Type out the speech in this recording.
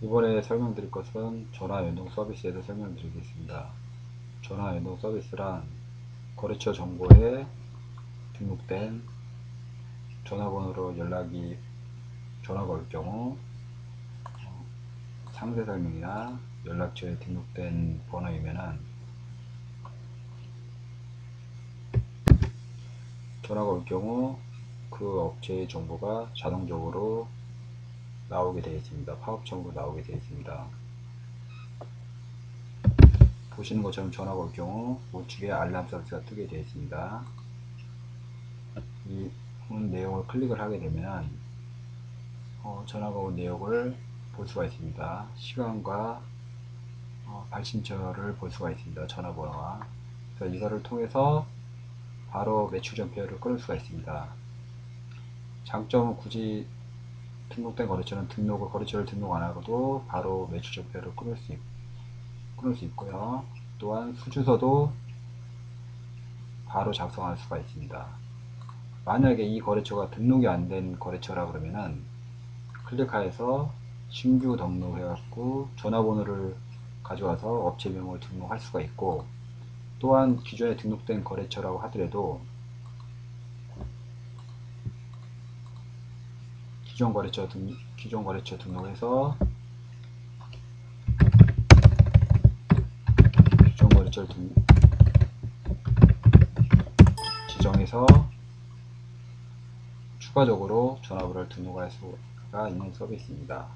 이번에 설명드릴 것은 전화 연동 서비스에 대해 설명드리겠습니다. 전화 연동 서비스란 거래처 정보에 등록된 전화번호로 연락이 전화가 올 경우 어, 상세 설명이나 연락처에 등록된 번호이면은 전화가 올 경우 그 업체의 정보가 자동적으로 나오게 되어 있습니다. 파업 정보 나오게 되어 있습니다. 보시는 것처럼 전화가 올 경우 우측에 알람 서비스가 뜨게 되어 있습니다. 이 내용을 클릭을 하게 되면 어, 전화가 온 내용을 볼 수가 있습니다. 시간과 어, 발신처를 볼 수가 있습니다. 전화번호와 그래서 이거를 통해서 바로 매출 전표를 끊을 수가 있습니다. 장점은 굳이 등록된 거래처는 등록을 거래처를 등록 안 하고도 바로 매출 전표를 끊을 수, 있, 끊을 수 있고요. 또한 수주서도 바로 작성할 수가 있습니다. 만약에 이 거래처가 등록이 안 된 거래처라 그러면은 클릭하여서 신규 등록해 갖고 전화번호를 가져와서 업체 명을 등록할 수가 있고 또한 기존에 등록된 거래처라고 하더라도 기존 거래처 등 기존 거래처 등록해서 기존 거래처를 등 지정해서 추가적으로 전화번호를 등록할 수가 있는 서비스입니다.